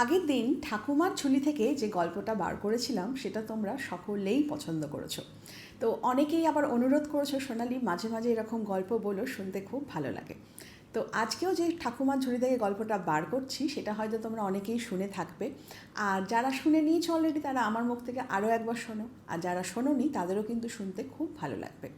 আগের দিন ঠাকুমার ঝুলি থেকে যে গল্পটা বার করেছিলাম, সেটা তোমরা সকলেই পছন্দ করেছ। তো অনেকেই আবার অনুরোধ করেছ, সোনালি, মাঝে মাঝে এরকম গল্প বলো, শুনতে খুব ভালো লাগে। তো আজকেও যে ঠাকুমার ঝুলি থেকে গল্পটা বার করছি, সেটা হয়তো তোমরা অনেকেই শুনে থাকবে। আর যারা শুনে নিয়েছো অলরেডি তারা আমার মুখ থেকে আরও একবার শোনো। আর যারা শোনোনি, তাদেরও কিন্তু শুনতে খুব ভালো লাগবে।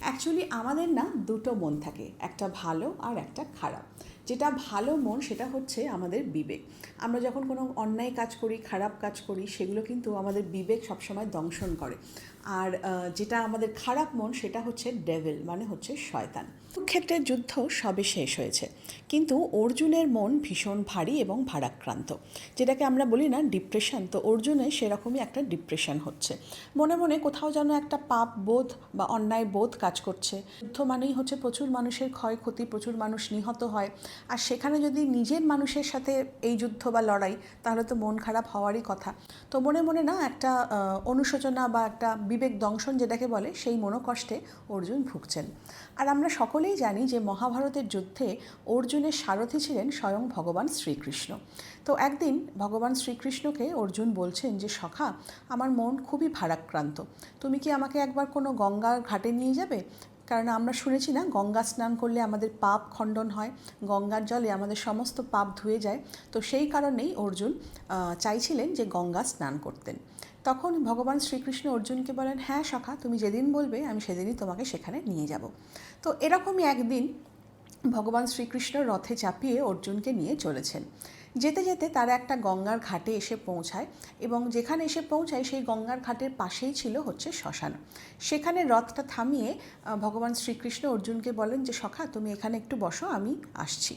অ্যাকচুয়ালি আমাদের না দুটো মন থাকে, একটা ভালো আর একটা খারাপ। যেটা ভালো মন, সেটা হচ্ছে আমাদের বিবেক। আমরা যখন কোনো অন্যায় কাজ করি, খারাপ কাজ করি, সেগুলো কিন্তু আমাদের বিবেক সবসময় দংশন করে। আর যেটা আমাদের খারাপ মন, সেটা হচ্ছে ডেভিল মানে হচ্ছে শয়তান। কুরুক্ষেত্রের যুদ্ধ সবে শেষ হয়েছে। কিন্তু অর্জুনের মন ভীষণ ভারী এবং ভারাক্রান্ত। যেটাকে আমরা বলি না ডিপ্রেশন তো অর্জুনের সেরকমই একটা ডিপ্রেশন হচ্ছে। মনে মনে কোথাও যেন একটা পাপ বোধ বা অন্যায় বোধ কাজ করছে। যুদ্ধ মানেই হচ্ছে প্রচুর মানুষের ক্ষয়ক্ষতি, প্রচুর মানুষ নিহত হয়। আর সেখানে যদি নিজের মানুষের সাথে এই যুদ্ধ বা লড়াই, তাহলে তো মন খারাপ হওয়ারই কথা। তো মনে মনে না একটা অনুশোচনা বা একটা বিবেক দংশন যেটাকে বলে, সেই মনোকষ্টে অর্জুন ভুগছেন। আর আমরা সকলেই জানি যে মহাভারতের যুদ্ধে অর্জুনের সারথি ছিলেন স্বয়ং ভগবান শ্রীকৃষ্ণ। তো একদিন ভগবান শ্রীকৃষ্ণকে অর্জুন বলছেন যে, সখা, আমার মন খুবই ভারাক্রান্ত। তুমি কি আমাকে একবার কোনো গঙ্গার ঘাটে নিয়ে যাবে? কারণ আমরা শুনেছি না, গঙ্গা স্নান করলে আমাদের পাপ খণ্ডন হয়, গঙ্গার জলে আমাদের সমস্ত পাপ ধুয়ে যায়। তো সেই কারণেই অর্জুন চাইছিলেন যে গঙ্গা স্নান করতেন। তখন ভগবান শ্রীকৃষ্ণ অর্জুনকে বলেন হ্যাঁ সখা, তুমি যেদিন বলবে, আমি সেদিনই তোমাকে সেখানে নিয়ে যাব। তো এরকমই একদিন ভগবান শ্রীকৃষ্ণ রথে চাপিয়ে অর্জুনকে নিয়ে চলেছেন। যেতে যেতে তারা একটা গঙ্গার ঘাটে এসে পৌঁছায় এবং যেখানে এসে পৌঁছায় সেই গঙ্গার ঘাটের পাশেই ছিল হচ্ছে শ্মশান। সেখানে রথটা থামিয়ে ভগবান শ্রীকৃষ্ণ অর্জুনকে বলেন যে, সখা, তুমি এখানে একটু বসো, আমি আসছি।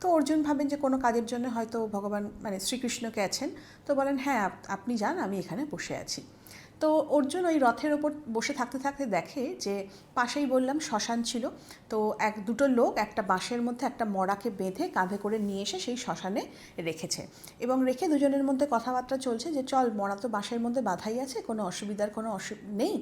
তো অর্জুন ভাবেন যে, কোনো কাজের জন্য হয়তো ভগবান মানে শ্রীকৃষ্ণকে আছেন। তো বলেন হ্যাঁ আপ- আপনি যান, আমি এখানে বসে আছি। তো অর্জুন ওই রথের ওপর বসে থাকতে থাকতে দেখে যে পাশেই বললাম শ্মশান ছিল। তো এক দুটো লোক একটা বাঁশের মধ্যে একটা মড়াকে বেঁধে কাঁধে করে নিয়ে এসে সেই শ্মশানে রেখেছে। এবং রেখে দুজনের মধ্যে কথাবার্তা চলছে যে, চল মরা তো বাঁশের মধ্যে বাধাই আছে, কোনো অসুবিধার কোনো অসু, নেই।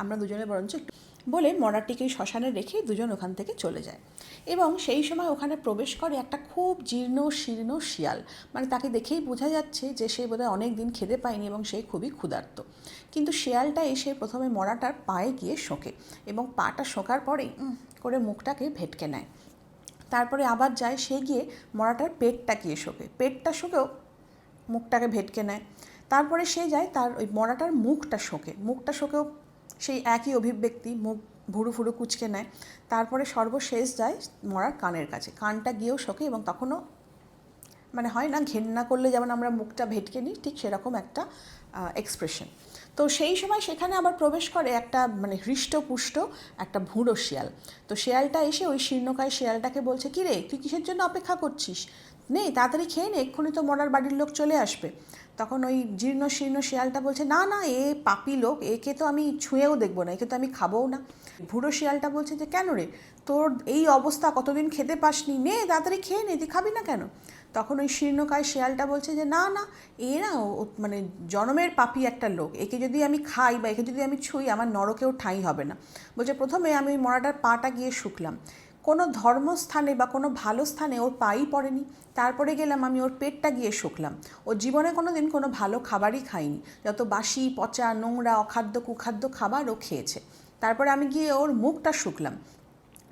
আমরা দুজনে বরঞ্চ একটু বলে মরাটিকে শ্মশানে রেখে দুজন ওখান থেকে চলে যায়। এবং সেই সময় ওখানে প্রবেশ করে একটা খুব জীর্ণ, শীর্ণ শিয়াল। মানে তাকে দেখেই বোঝা যাচ্ছে যে সে বোধহয় অনেক দিন খেতে পায়নি এবং সে খুবই ক্ষুধার্ত। কিন্তু শিয়ালটা এসে প্রথমে মরাটার পায়ে গিয়ে শোকে এবং পাটা শোকার পরেই করে মুখটাকে ভেটকে নেয়। তারপরে আবার যায় সে গিয়ে মরাটার পেটটা গিয়ে শোকে। পেটটা শোকেও মুখটাকে ভেটকে নেয়। তারপরে সে যায় তার ওই মরাটার মুখটা শোকে। মুখটা শোকেও সেই একই অভিব্যক্তি মুখ ভুরু ফুরু কুচকে নেয়। তারপরে সর্বশেষ যায় মরার কানের কাছে। কানটা গিয়েও শোকে এবং তখনও মানে হয় না, ঘেন্না করলে যেমন আমরা মুখটা ভেটকে নিই, ঠিক সেরকম একটা এক্সপ্রেশন তো সেই সময় সেখানে আবার প্রবেশ করে একটা মানে হৃষ্টপুষ্ট একটা ভুঁড়ো শিয়াল। তো শিয়ালটা এসে ওই শীর্ণকায় শিয়ালটাকে বলছে কি রে তুই কিসের জন্য অপেক্ষা করছিস? নেই, তাড়াতাড়ি খেয়ে নে, এক্ষুনি তো মরার বাড়ির লোক চলে আসবে। তখন ওই জীর্ণ শীর্ণ শিয়ালটা বলছে, না না, এ পাপি লোক, একে তো আমি ছুঁয়েও দেখব না, একে তো আমি খাবোও না। ভুড়ো শিয়ালটা বলছে যে, কেন রে? তোর এই অবস্থা কতদিন খেতে পাসনি? নে, তাড়াতাড়ি খেয়ে নে, তুই খাবি না কেন? তখন ওই শীর্ণকায় শিয়ালটা বলছে যে, না না, এ না মানে জনমের পাপি একটা লোক, একে যদি আমি খাই বা একে যদি আমি ছুঁই, আমার নরকেও ঠাঁই হবে না। বলছে, প্রথমে আমি ওই মরাটার পাটা গিয়ে শুকলাম কোনো ধর্মস্থানে বা কোনো ভালো স্থানে ওর পাই পড়েনি। তারপরে গেলাম আমি ওর পেটটা গিয়ে শুকলাম। ও জীবনে কোনো দিন কোনো ভালো খাবারই খাইনি যত বাসি, পচা, নোংরা, অখাদ্য, কুখাদ্য খাবার ও খেয়েছে। তারপরে আমি গিয়ে ওর মুখটা শুকলাম।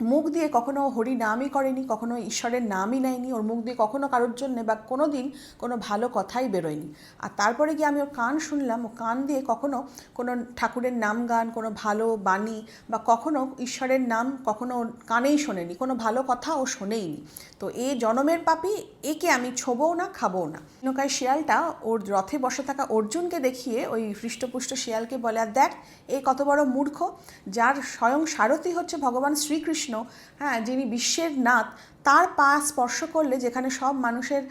মুখ দিয়ে কখনো হরি নামই করেনি, কখনো ঈশ্বরের নামই নেয়নি, ওর মুখ দিয়ে কখনো কারোর জন্য বা কোনো দিন কোনো ভালো কথাই বেরোয়নি। আর তারপরে গিয়ে আমি ওর কান শুনলাম, ও কান দিয়ে কখনো কোনো ঠাকুরের নাম গান, কোনো ভালো বাণী বা কখনো ঈশ্বরের নাম কখনো কানেই শোনেনি, কোনো ভালো কথা ও শোনেইনি। তো এ জনমের পাপি, একে আমি ছোবও না, খাবও না। নৌকায় শিয়ালটা ওর রথে বসে থাকা অর্জুনকে দেখিয়ে ওই হৃষ্টপুষ্ট শিয়ালকে বলে, আর দেখ, এ কত বড় মূর্খ, যার স্বয়ং সারথি হচ্ছে ভগবান শ্রীকৃষ্ণ। হ্যাঁ যিনি বিশ্বের নাথ তার পা স্পর্শ করলে যেখানে সব মানুষের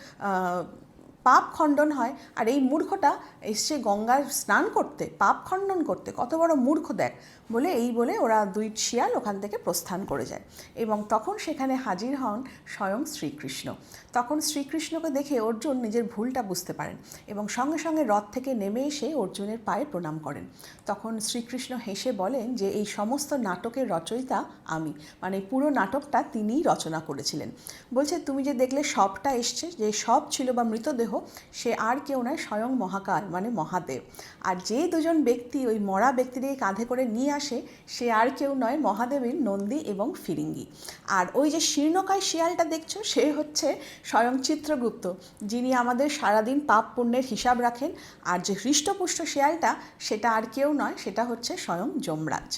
পাপ খণ্ডন হয় আর এই মূর্খটা এসছে গঙ্গার স্নান করতে, পাপ খণ্ডন করতে, কত বড় মূর্খ দেখ, বলে এই বলে ওরা দুই শিয়াল ওখান থেকে প্রস্থান করে যায়। এবং তখন সেখানে হাজির হন স্বয়ং শ্রীকৃষ্ণ। তখন শ্রীকৃষ্ণকে দেখে অর্জুন নিজের ভুলটা বুঝতে পারেন এবং সঙ্গে সঙ্গে রথ থেকে নেমে এসে অর্জুনের পায়ে প্রণাম করেন। তখন শ্রীকৃষ্ণ হেসে বলেন যে, এই সমস্ত নাটকের রচয়িতা আমি। মানে পুরো নাটকটা তিনিই রচনা করেছিলেন। বলছে, তুমি যে দেখলে সবটা এসছে, যে সব ছিল বা মৃতদেহ সে আর কেউ নয়, স্বয়ং মহাকাল মানে মহাদেব। আর যে দুজন ব্যক্তি ওই মরা ব্যক্তিটিকে কাঁধে করে নিয়ে আসে, সে আর কেউ নয়, মহাদেবের নন্দী এবং ফিরিঙ্গি। আর ওই যে শীর্ণকায় শিয়ালটা দেখছ, সে হচ্ছে স্বয়ং চিত্রগুপ্ত, যিনি আমাদের সারাদিন পাপ পুণ্যের হিসাব রাখেন। আর যে হৃষ্টপুষ্ট শিয়ালটা, সেটা আর কেউ নয়, সেটা হচ্ছে স্বয়ং যমরাজ।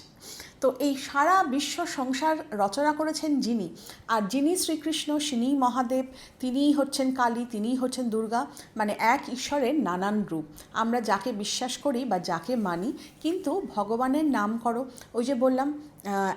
তো এই সারা বিশ্ব সংসার রচনা করেছেন যিনি। আর যিনি শ্রীকৃষ্ণ, সিনিই মহাদেব, তিনিই হচ্ছেন কালী, তিনিই হচ্ছেন দুর্গা মানে এক ঈশ্বরের নানান রূপ। আমরা যাকে বিশ্বাস করি বা যাকে মানি, কিন্তু ভগবানের নাম করো, ওই যে বললাম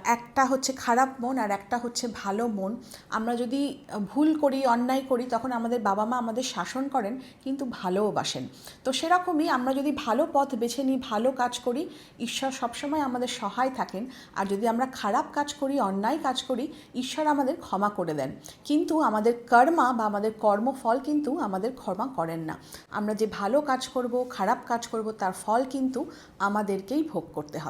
একটা হচ্ছে খারাপ মন আর একটা হচ্ছে ভালো মন। আমরা যদি ভুল করি, অন্যায় করি, তখন আমাদের বাবা মা আমাদের শাসন করেন, কিন্তু ভালোও বাসেন। তো সেরকমই আমরা যদি ভালো পথ বেছে নিই, ভালো কাজ করি, ঈশ্বর সবসময় আমাদের সহায় থাকেন। আর যদি আমরা খারাপ কাজ করি, অন্যায় কাজ করি, ঈশ্বর আমাদের ক্ষমা করে দেন। কিন্তু আমাদের কর্মা বা আমাদের কর্মফল কিন্তু আমাদের ক্ষমা করেন না। আমরা যে ভালো কাজ করব, খারাপ কাজ করব, তার ফল কিন্তু আমাদেরকেই ভোগ করতে হবে।